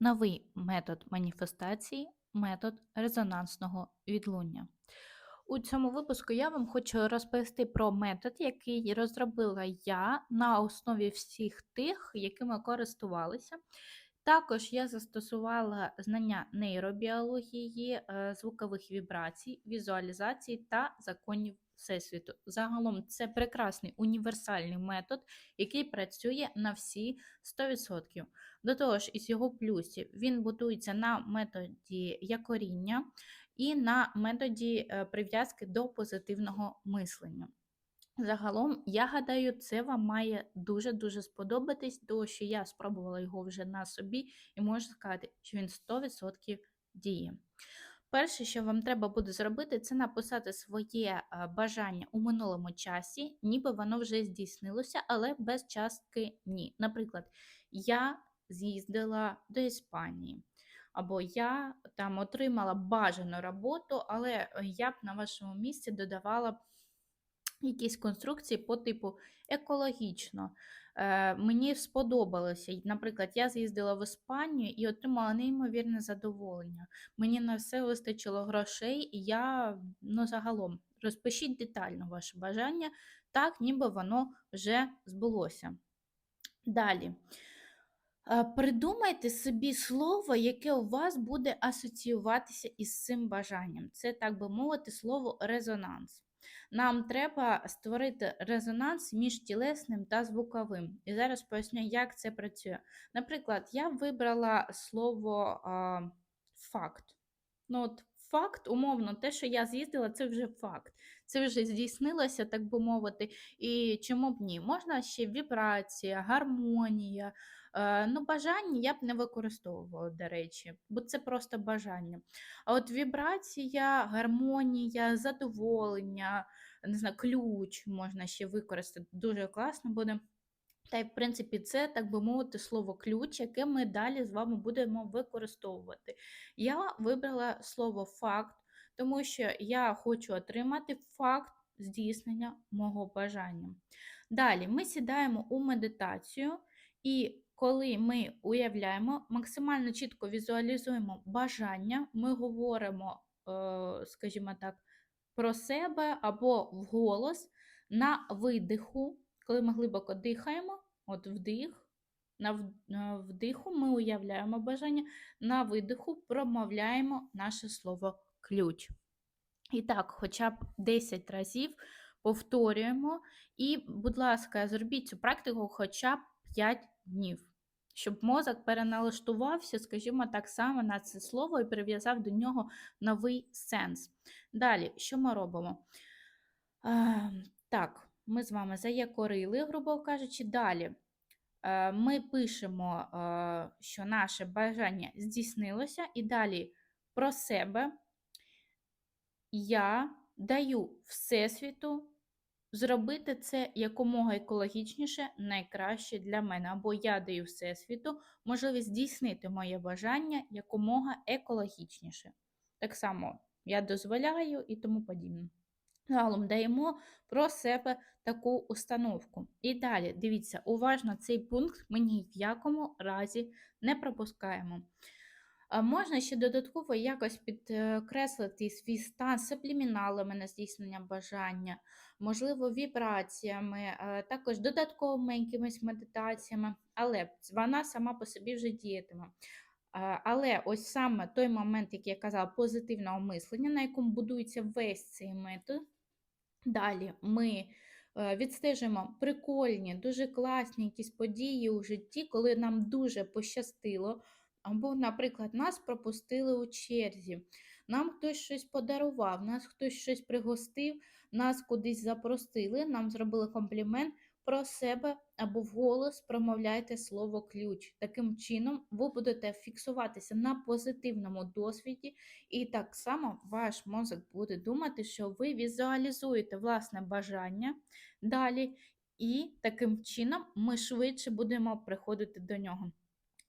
Новий метод маніфестації метод резонансного відлуння. У цьому випуску я вам хочу розповісти про метод, який розробила я на основі всіх тих, якими користувалися. Також я застосувала знання нейробіології, е, звукових вібрацій, візуалізацій та законів Всесвіту. Загалом це прекрасний універсальний метод, який працює на всі 100%. До того ж, із його плюсів він будується на методі якоріння і на методі е, прив'язки до позитивного мислення. Загалом, я гадаю, це вам має дуже-дуже сподобатись, тому що я спробувала його вже на собі і можу сказати, що він 100% діє. Перше, що вам треба буде зробити, це написати своє е, бажання у минулому часі, ніби воно вже здійснилося, але без частки ні. Наприклад, я з'їздила до Іспанії, або я там отримала бажану роботу, але я б на вашому місці додавала б якісь конструкції по типу екологічно. Е, Мені сподобалося. Наприклад, я з'їздила в Іспанію і отримала неймовірне задоволення. Мені на все вистачило грошей, і я ну, загалом розпишіть детально ваше бажання, так, ніби воно вже збулося. Далі. Е, Придумайте собі слово, яке у вас буде асоціюватися із цим бажанням. Це, так би мовити, слово резонанс. Нам треба створити резонанс між тілесним та звуковим. І зараз поясню, як це працює. Наприклад, я вибрала слово а, факт. Ну, от Факт, умовно, те, що я з'їздила, це вже факт. Це вже здійснилося, так би мовити. І чому б ні? Можна ще вібрація, гармонія. Е, ну, Бажання я б не використовувала, до речі, бо це просто бажання. А от вібрація, гармонія, задоволення, не знаю, ключ можна ще використати. Дуже класно буде. Та й, в принципі, це, так би мовити, слово ключ, яке ми далі з вами будемо використовувати. Я вибрала слово факт, тому що я хочу отримати факт здійснення мого бажання. Далі ми сідаємо у медитацію, і коли ми уявляємо, максимально чітко візуалізуємо бажання, ми говоримо, е, скажімо так, про себе або вголос на видиху. Коли ми глибоко дихаємо, от вдих, на вдиху ми уявляємо бажання, на видиху промовляємо наше слово ключ. І так, хоча б 10 разів повторюємо. І, будь ласка, зробіть цю практику хоча б 5 днів, щоб мозок переналаштувався, скажімо так само на це слово і прив'язав до нього новий сенс. Далі, що ми робимо? А, так, ми з вами заякорили, грубо кажучи, далі. Е, ми пишемо, е, що наше бажання здійснилося, і далі про себе я даю Всесвіту зробити це якомога екологічніше, найкраще для мене. Або я даю Всесвіту можливість здійснити моє бажання якомога екологічніше. Так само я дозволяю і тому подібне. Загалом даємо про себе таку установку. І далі, дивіться, уважно цей пункт ми ні в якому разі не пропускаємо. Можна ще додатково якось підкреслити свій стан субліміналами на здійснення бажання, можливо, вібраціями, також додатковими якимись медитаціями, але вона сама по собі вже діятиме. Але ось саме той момент, який я казала, позитивного мислення, на якому будується весь цей метод, Далі ми е, відстежимо прикольні, дуже класні якісь події у житті, коли нам дуже пощастило, або, наприклад, нас пропустили у черзі, нам хтось щось подарував, нас хтось щось пригостив, нас кудись запросили, нам зробили комплімент про себе або вголос промовляйте слово ключ. Таким чином, ви будете фіксуватися на позитивному досвіді, і так само ваш мозок буде думати, що ви візуалізуєте власне бажання далі, і таким чином ми швидше будемо приходити до нього.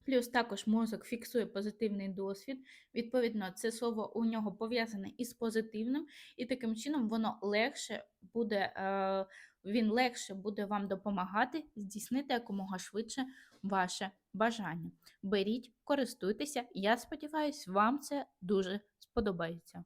Плюс також мозок фіксує позитивний досвід. Відповідно, це слово у нього пов'язане із позитивним, і таким чином воно легше буде, е, він легше буде вам допомагати здійснити якомога швидше ваше бажання. Беріть, користуйтеся. Я сподіваюся, вам це дуже сподобається.